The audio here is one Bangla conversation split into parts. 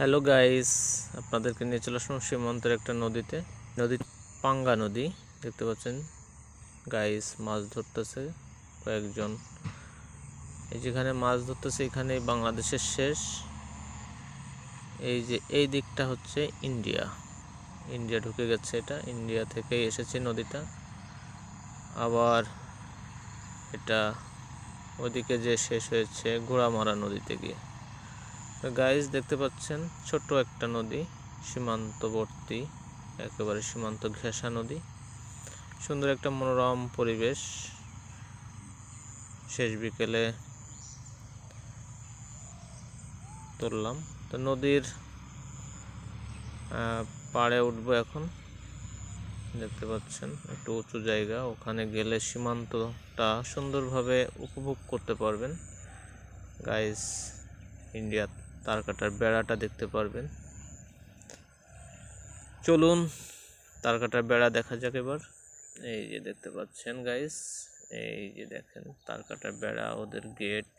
হ্যালো গাইস আপনাদেরকে নিয়ে চলে আসলাম সীমান্তের একটা নদীতে। নদী পাঙ্গা নদী, দেখতে পাচ্ছেন? গাইস মাছ ধরতেছে কয়েকজন। এই যেখানে মাছ ধরতেছে এখানে বাংলাদেশের শেষ। এই যে, এই দিকটা হচ্ছে ইন্ডিয়া। ইন্ডিয়া ঢুকে গেছে এটা। ইন্ডিয়া থেকে এসেছে নদীটা। আবার এটা ওদিকে যে শেষ হয়েছে, ঘোড়ামারা নদীতে গিয়ে। গাইজ দেখতে পাচ্ছেন, ছোট্ট একটা নদী, সীমান্তবর্তী, একেবারে সীমান্ত ঘেঁষা নদী। সুন্দর একটা মনোরম পরিবেশ। শেষ বিকেলে তুললাম। তো নদীর পাড়ে উঠবো এখন। দেখতে পাচ্ছেন, একটু উঁচু জায়গা, ওখানে গেলে সীমান্তটা সুন্দরভাবে উপভোগ করতে পারবেন। গাইস ইন্ডিয়া তার কাটার বেড়াটা দেখতে পারবেন। চলুন তার কাটার বেড়া দেখা যাক এবার। এই যে দেখতে পাচ্ছেন গাইস এই যে দেখেন তার কাটার বেড়া, ওদের গেট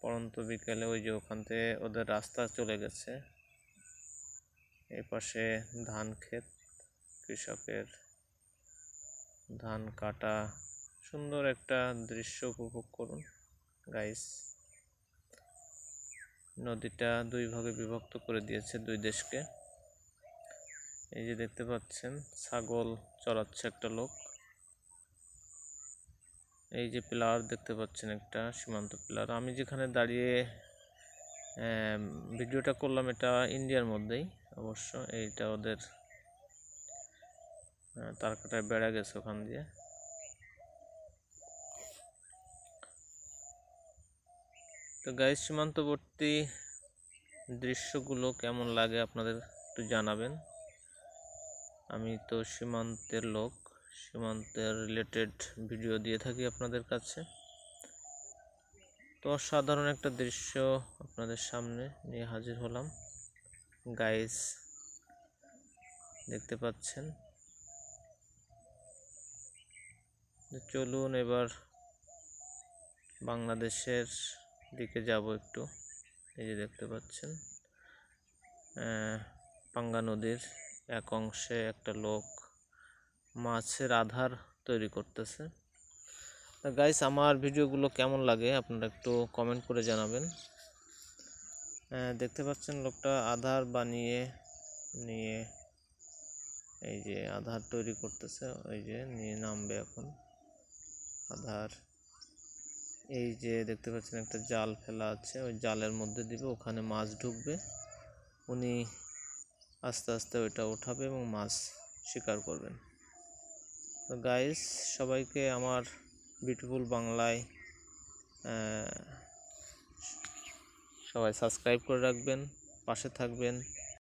পরন্ত বিকেলে ওই যে ওখান থেকে ওদের রাস্তা চলে গেছে। এই পাশে ধান ক্ষেত, কৃষকের ধান কাটা। সুন্দর একটা দৃশ্য উপভোগ করুন গাইস নদীটা দুই ভাগে বিভক্ত করে দিয়েছে দুই দেশকে। এই যে দেখতে পাচ্ছেন ছাগল চড়াচ্ছে একটা লোক। এই যে পিলার দেখতে পাচ্ছেন একটা সীমান্ত পিলার। আমি যেখানে দাঁড়িয়ে ভিডিওটা করলাম এটা ইন্ডিয়ার মধ্যেই অবশ্য। এইটা ওদের আহ, তার কাটায় বেড়া গেছে ওখান দিয়ে। তো গাইস সীমান্তবর্তী দৃশ্যগুলো কেমন লাগে আপনাদের একটু জানাবেন। আমি তো সীমান্তের লোক, সীমান্তের রিলেটেড ভিডিও দিয়ে থাকি আপনাদের কাছে। তো অসাধারণ একটা দৃশ্য আপনাদের সামনে নিয়ে হাজির হলাম। গাইস দেখতে পাচ্ছেন? চলুন এবার বাংলাদেশের দিকে যাব একটু। এই যে দেখতে পাচ্ছেন পাঙ্গা নদীর এক অংশে একটা লোক মাছের আধার তৈরি করতেছে। গাইস আমার ভিডিওগুলো কেমন লাগে আপনারা একটু কমেন্ট করে জানাবেন। দেখতে পাচ্ছেন লোকটা আধার বানিয়ে নিয়ে এই যে আধার তৈরি করতেছে, ওই যে নিয়ে নামবে এখন। আধার এই যে দেখতে পাচ্ছেন একটা জাল ফেলা আছে, ওই জালের মধ্যে দিবে, ওখানে মাছ ঢুকবে। উনি আস্তে আস্তে ওইটা উঠাবে এবং মাছ শিকার করবেন। তো গাইস সবাইকে আমার বিউটিফুল বাংলায় সবাই সাবস্ক্রাইব করে রাখবেন, পাশে থাকবেন।